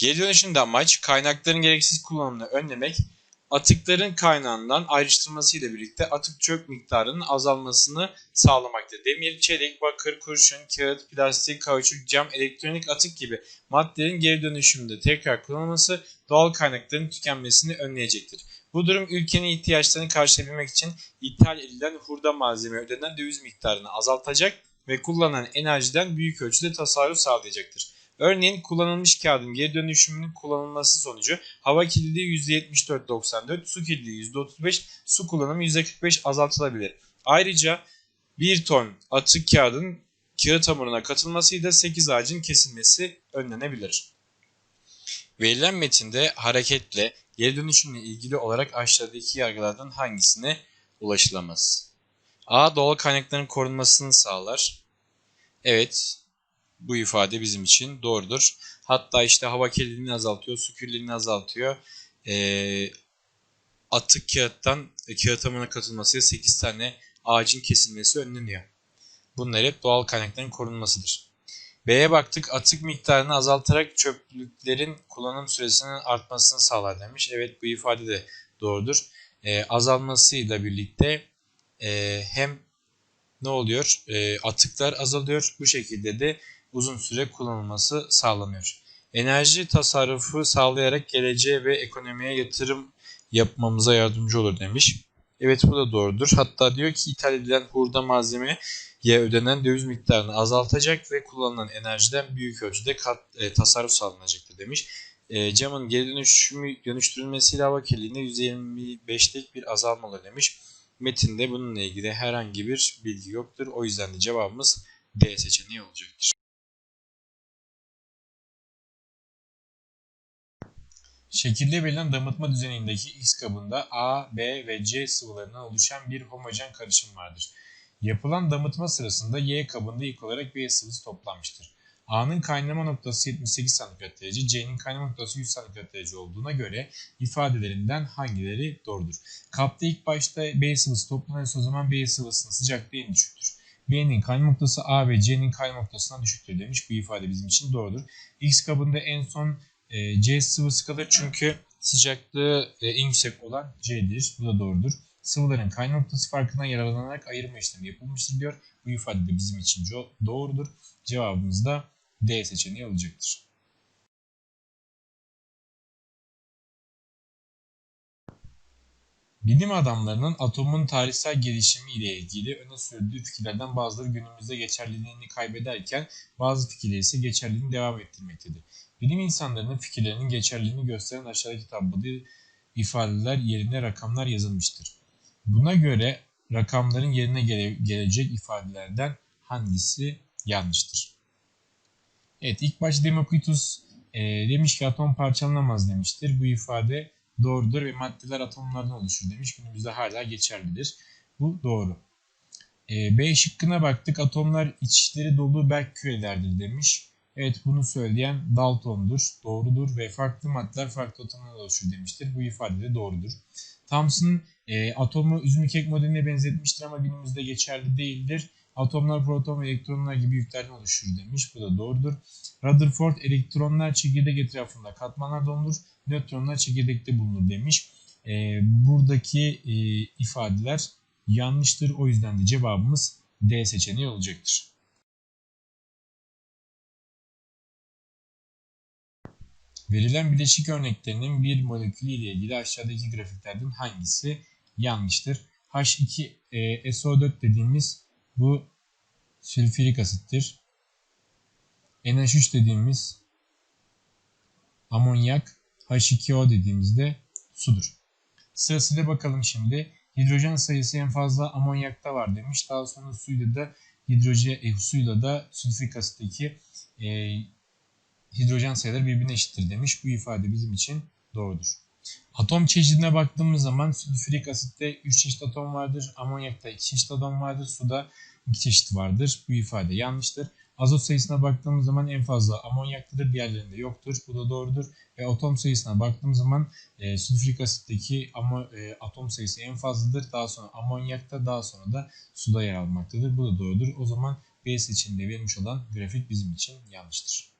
Geri dönüşümde amaç kaynakların gereksiz kullanımını önlemek, atıkların kaynağından ayrıştırması ile birlikte atık çöp miktarının azalmasını sağlamaktır. Demir, çelik, bakır, kurşun, kağıt, plastik, kauçuk, cam, elektronik atık gibi maddelerin geri dönüşümde tekrar kullanılması doğal kaynakların tükenmesini önleyecektir. Bu durum ülkenin ihtiyaçlarını karşılayabilmek için ithal edilen hurda malzeme ödenen döviz miktarını azaltacak ve kullanılan enerjiden büyük ölçüde tasarruf sağlayacaktır. Örneğin kullanılmış kağıdın geri dönüşümünün kullanılması sonucu hava kirliliği %74-94, su kirliliği %35, su kullanımı %45 azaltılabilir. Ayrıca 1 ton atık kağıdın kağıt hamuruna katılmasıyla 8 ağacın kesilmesi önlenebilir. Verilen metinde hareketle geri dönüşümle ilgili olarak aşağıdaki yargılardan hangisine ulaşılamaz? A. Doğal kaynakların korunmasını sağlar. Evet, bu ifade bizim için doğrudur. Hatta işte hava kirliliğini azaltıyor, su kirliliğini azaltıyor. E, atık kağıttan e, kağıt hamuruna katılmasıyla 8 tane ağacın kesilmesi önleniyor. Bunlar hep doğal kaynakların korunmasıdır. B'ye baktık atık miktarını azaltarak çöplüklerin kullanım süresinin artmasını sağlar demiş. Evet bu ifade de doğrudur. E, azalmasıyla birlikte e, hem ne oluyor? E, atıklar azalıyor. Bu şekilde de uzun süre kullanılması sağlanıyor. Enerji tasarrufu sağlayarak geleceğe ve ekonomiye yatırım yapmamıza yardımcı olur demiş. Evet bu da doğrudur. Hatta diyor ki ithal edilen hurda malzemeye ödenen döviz miktarını azaltacak ve kullanılan enerjiden büyük ölçüde kat, e, tasarruf sağlanacaktır demiş. E, camın geri dönüşümü, dönüştürülmesiyle hava kirliliğinde %25'lik bir azalma olur demiş. Metinde bununla ilgili herhangi bir bilgi yoktur. O yüzden de cevabımız D seçeneği olacaktır. Şekilde verilen damıtma düzenindeki X kabında A, B ve C sıvılarından oluşan bir homojen karışım vardır. Yapılan damıtma sırasında Y kabında ilk olarak B sıvısı toplanmıştır. A'nın kaynama noktası 78 santigrat derece, C'nin kaynama noktası 100 santigrat derece olduğuna göre ifadelerinden hangileri doğrudur? Kapta ilk başta B sıvısı toplanırsa o zaman B sıvısının sıcaklığı en düşüktür. B'nin kaynama noktası A ve C'nin kaynama noktasından düşüktür demiş. Bu ifade bizim için doğrudur. X kabında en son e, C sıvısı kalır çünkü sıcaklığı e, en yüksek olan C'dir. Bu da doğrudur. Sıvıların kaynama noktası farkından yararlanarak ayırma işlemi yapılmıştır diyor. Bu ifade de bizim için doğrudur. Cevabımız da D seçeneği olacaktır. Bilim adamlarının atomun tarihsel gelişimi ile ilgili öne sürdüğü fikirlerden bazıları günümüzde geçerliliğini kaybederken bazı fikirler ise geçerliliğini devam ettirmektedir. Bilim insanlarının fikirlerinin geçerliliğini gösteren aşağıdaki tabloda ifadeler yerine rakamlar yazılmıştır. Buna göre rakamların yerine gele gelecek ifadelerden hangisi yanlıştır? Evet ilk başta Demokritus e, demiş ki atom parçalanamaz demiştir. Bu ifade doğrudur ve maddeler atomlardan oluşur demiş. Günümüzde hala geçerlidir. Bu doğru. E, B şıkkına baktık. Atomlar içleri dolu berk kürelerdir demiş. Evet bunu söyleyen Dalton'dur, doğrudur ve farklı maddeler farklı atomlardan oluşur demiştir. Bu ifade de doğrudur. Thomson e, atomu üzümü kek modeline benzetmiştir ama günümüzde geçerli değildir. Atomlar proton ve elektronlar gibi yüklerden oluşur demiş. Bu da doğrudur. Rutherford elektronlar çekirdek etrafında katmanlarda bulunur. Nötronlar çekirdekte bulunur demiş. E, buradaki e, ifadeler yanlıştır. O yüzden de cevabımız D seçeneği olacaktır. Verilen bileşik örneklerinin bir molekülü ile ilgili aşağıdaki grafiklerden hangisi yanlıştır? H2SO4 e, dediğimiz bu sülfürik asittir. NH3 dediğimiz amonyak, H2O dediğimizde sudur. Sırasıyla bakalım şimdi. Hidrojen sayısı en fazla amonyakta var demiş. Daha sonra suyla da hidrojen e, suyla da sülfürik asitteki e, hidrojen sayıları birbirine eşittir demiş. Bu ifade bizim için doğrudur. Atom çeşidine baktığımız zaman sülfürik asitte 3 çeşit atom vardır. Amonyakta 2 çeşit atom vardır. Suda 2 çeşit vardır. Bu ifade yanlıştır. Azot sayısına baktığımız zaman en fazla amonyaktadır. Diğerlerinde yoktur. Bu da doğrudur. Ve atom sayısına baktığımız zaman e, sülfürik asitteki ama, e, atom sayısı en fazladır. Daha sonra amonyakta daha sonra da suda yer almaktadır. Bu da doğrudur. O zaman B seçeneğinde verilmiş olan grafik bizim için yanlıştır.